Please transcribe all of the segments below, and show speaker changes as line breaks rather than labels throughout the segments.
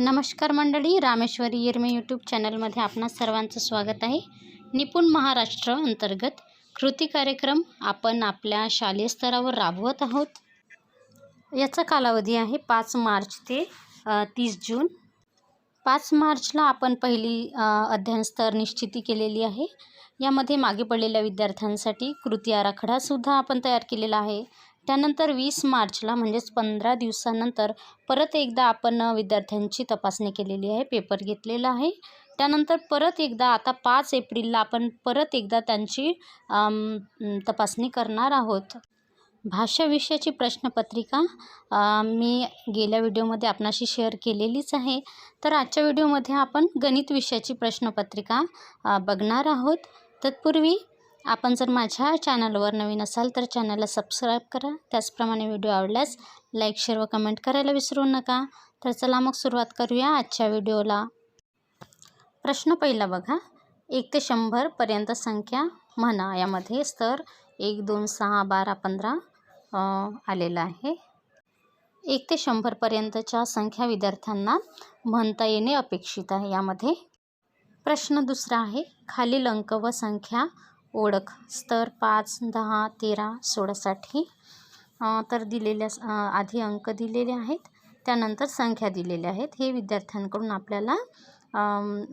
नमस्कार मंडळी रामेश्वरी येरमे यूट्यूब चॅनलमध्ये आपणा सर्वांचं स्वागत आहे. निपुण महाराष्ट्र अंतर्गत कृती कार्यक्रम आपण आपल्या शालेय स्तरावर राबवत आहोत. याचा कालावधी आहे पाच मार्च ते तीस जून. पाच मार्चला आपण पहिली अध्ययनस्तर अध्ययन स्तर निश्चिती केलेली आहे. यामध्ये मागे पडलेल्या विद्यार्थ्यांसाठी कृती आराखडासुद्धा आपण तयार केलेला आहे. त्यानंतर वीस मार्चला म्हणजेच पंधरा दिवसानंतर परत एकदा आपण विद्यार्थ्यांची तपासणी केलेली आहे पेपर घेतलेला आहे. त्यानंतर परत एकदा आता पाच एप्रिलला आपण परत एकदा त्यांची तपासणी करणार आहोत. भाषा विषयाची प्रश्नपत्रिका मी गेल्या व्हिडिओमध्ये आपणाशी शेअर केलेलीच आहे. तर आजच्या व्हिडिओमध्ये आपण गणित विषयाची प्रश्नपत्रिका बघणार आहोत. तत्पूर्वी आपण जर माझ्या चॅनलवर नवीन असाल तर चॅनलला सबस्क्राईब करा. त्याचप्रमाणे व्हिडिओ आवडल्यास लाईक शेअर व कमेंट करायला विसरू नका. तर चला मग सुरुवात करूया आजच्या व्हिडिओला. प्रश्न पहिला बघा. एक ते शंभरपर्यंत संख्या म्हणा. यामध्ये स्तर एक दोन सहा बारा पंधरा आलेला आहे. एक ते शंभरपर्यंतच्या संख्या विद्यार्थ्यांना म्हणता येणे अपेक्षित आहे. यामध्ये प्रश्न दुसरा आहे. खालील अंक व संख्या ओळख. स्तर पाच दहा तेरा सोळासाठी तर दिलेल्या आधी अंक दिलेले आहेत. त्यानंतर संख्या दिलेल्या आहेत. हे विद्यार्थ्यांकडून आपल्याला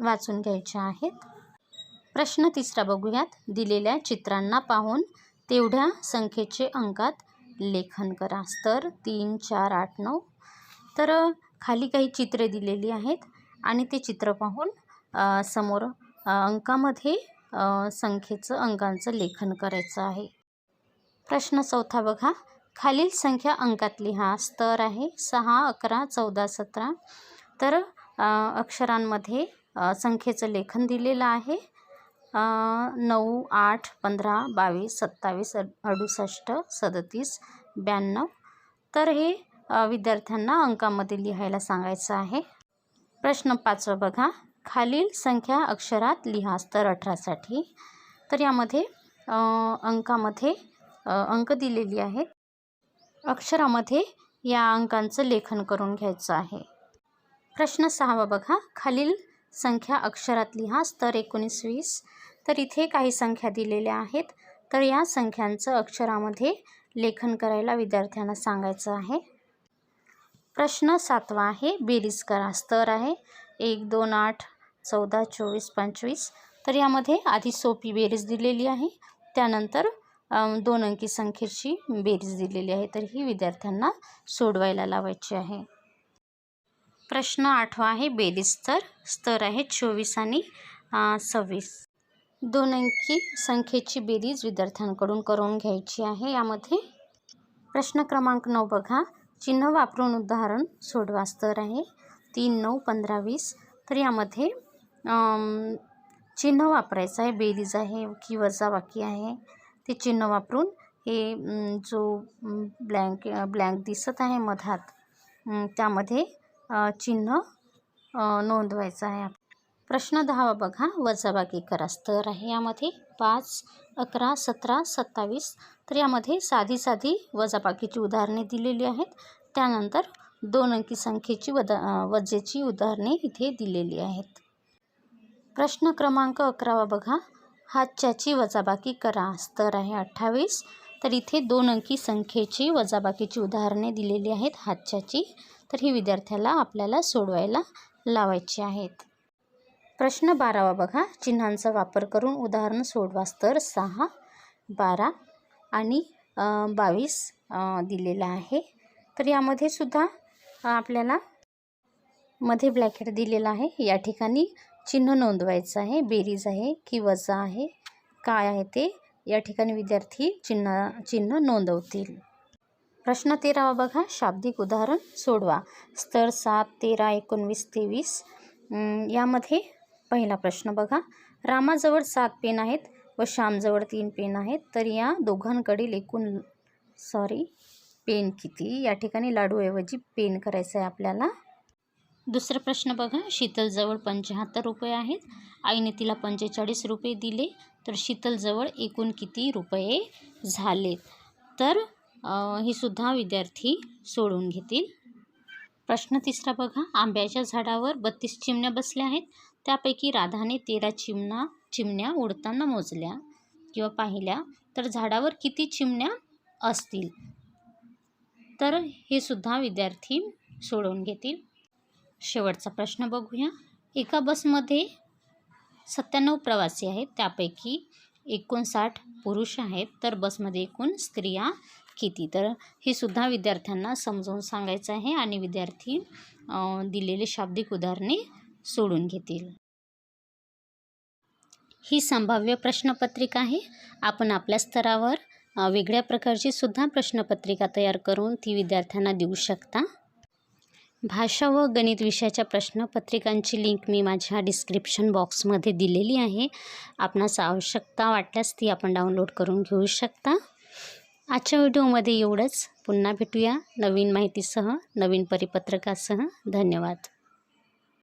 वाचून घ्यायचे आहेत. प्रश्न तिसरा बघूयात. दिलेल्या चित्रांना पाहून तेवढ्या संख्येचे अंकात लेखन करा. स्तर तीन चार आठ नऊ. तर खाली काही चित्रे दिलेली आहेत आणि ते चित्र पाहून समोर अंकामध्ये संख्येचं अंकांचं लेखन करायचं आहे. प्रश्न चौथा बघा. खालील संख्या अंकात लिहा स्तर आहे. सहा अकरा चौदा सतरा. तर अक्षरांमध्ये संख्येचं लेखन दिलेलं आहे. नऊ आठ पंधरा बावीस सत्तावीस अड अडुसष्ट सदतीस ब्याण्णव. तर हे विद्यार्थ्यांना अंकामध्ये लिहायला सांगायचं आहे. प्रश्न पाचवा बघा. खालील संख्या अक्षरात लिहा स्तर अठरासाठी. तर यामध्ये अंकामध्ये अंक दिलेली आहेत. अक्षरामध्ये या अंकांचं लेखन करून घ्यायचं आहे. प्रश्न सहावा बघा. खालील संख्या अक्षरात लिहा स्तर एकोणीस वीस. तर इथे काही संख्या दिलेल्या आहेत. तर या संख्यांचं अक्षरामध्ये लेखन करायला विद्यार्थ्यांना सांगायचं आहे. प्रश्न सातवा आहे. बेरीज करा. स्तर आहे. एक दोन आठ चौदा चोवीस पंचवीस. तर यामध्ये आधी सोपी बेरीज दिलेली आहे. त्यानंतर दोन अंकी संख्येची बेरीज दिलेली आहे. तर ही विद्यार्थ्यांना सोडवायला लावायची आहे. प्रश्न आठवा आहे बेरीज स्तर. स्तर आहे चोवीस आणि सव्वीस. दोन अंकी संख्येची बेरीज विद्यार्थ्यांकडून करून घ्यायची आहे. यामध्ये प्रश्न क्रमांक नऊ बघा. चिन्ह वापरून उदाहरण सोडवा. स्तर आहे तीन नऊ पंधरा वीस. तर यामध्ये चिन्ह वापरायचं आहे. बेरीज आहे की वजाबाकी आहे ते चिन्ह वापरून हे जो ब्लँक ब्लँक दिसत आहे मधात त्यामध्ये चिन्ह नोंदवायचं आहे. प्रश्न दहावा बघा. वजाबाकी करा. स्तर आहे यामध्ये पाच अकरा सतरा सत्तावीस. तर यामध्ये साधी साधी वजाबाकीची उदाहरणे दिलेली आहेत. त्यानंतर दोन अंकी संख्येची वदा वजेची उदाहरणे इथे दिलेली आहेत. प्रश्न क्रमांक अकरावा बघा. हातच्याची वजाबाकी करा. स्तर आहे अठ्ठावीस. तर इथे दोन अंकी संख्येची वजाबाकीची उदाहरणे दिलेली आहेत हातच्याची. तर ही विद्यार्थ्याला आपल्याला सोडवायला लावायची आहेत. प्रश्न बारावा बघा. चिन्हांचा वापर करून उदाहरण सोडवा. स्तर सहा बारा आणि बावीस दिलेला आहे. तर यामध्ये सुद्धा आपल्याला मध्ये ब्लॅकेट दिलेला आहे. या ठिकाणी चिन्ह नोंदवायचं आहे. बेरीज आहे की वजा आहे? काय आहे ते? या ठिकाणी विद्यार्थी चिन्ह चिन्ह नोंदवतील. प्रश्न तेरावा बघा. शाब्दिक उदाहरण सोडवा. स्तर सात तेरा एकोणवीस तेवीस. यामध्ये पहिला प्रश्न बघा. रामाजवळ सात पेन आहेत व श्यामजवळ तीन पेन आहेत. तर या दोघांकडील एकूण सॉरी पेन किती? या ठिकाणी लाडूऐवजी पेन करायचं आहे आपल्याला. दुसरा प्रश्न बघा. शीतलजवळ पंच्याहत्तर रुपये आहेत. आईने तिला पंचेचाळीस रुपये दिले. तर शीतलजवळ एकूण किती रुपये झालेत तर हे सुद्धा विद्यार्थी सोडून घेतील. प्रश्न तिसरा बघा. आंब्याच्या झाडावर बत्तीस चिमण्या बसल्या आहेत. त्यापैकी राधाने तेरा चिमणा चिमण्या उडताना मोजल्या किंवा पाहिल्या. तर झाडावर किती चिमण्या असतील? तर हे सुद्धा विद्यार्थी सोडवून घेतील. शेवटचा प्रश्न बघूया. एका बसमध्ये सत्त्याण्णव प्रवासी आहेत. त्यापैकी एकोणसाठ पुरुष आहेत. तर बसमध्ये एकूण स्त्रिया किती? तर हे सुद्धा विद्यार्थ्यांना समजावून सांगायचं आहे आणि विद्यार्थी दिलेले शाब्दिक उदाहरणे सोडून घेतील. ही संभाव्य प्रश्नपत्रिका आहे. आपण आपल्या स्तरावर वेगळ्या प्रकारची सुद्धा प्रश्नपत्रिका तयार करून ती विद्यार्थ्यांना देऊ शकता. भाषा व गणित विषयाच्या प्रश्नपत्रिकांची लिंक मी माझ्या डिस्क्रिप्शन बॉक्समध्ये दिलेली आहे. आपणास आवश्यकता वाटल्यास ती आपण डाउनलोड करून घेऊ शकता. आजच्या व्हिडिओमध्ये एवढंच. पुन्हा भेटूया नवीन माहितीसह नवीन परिपत्रकासह. धन्यवाद.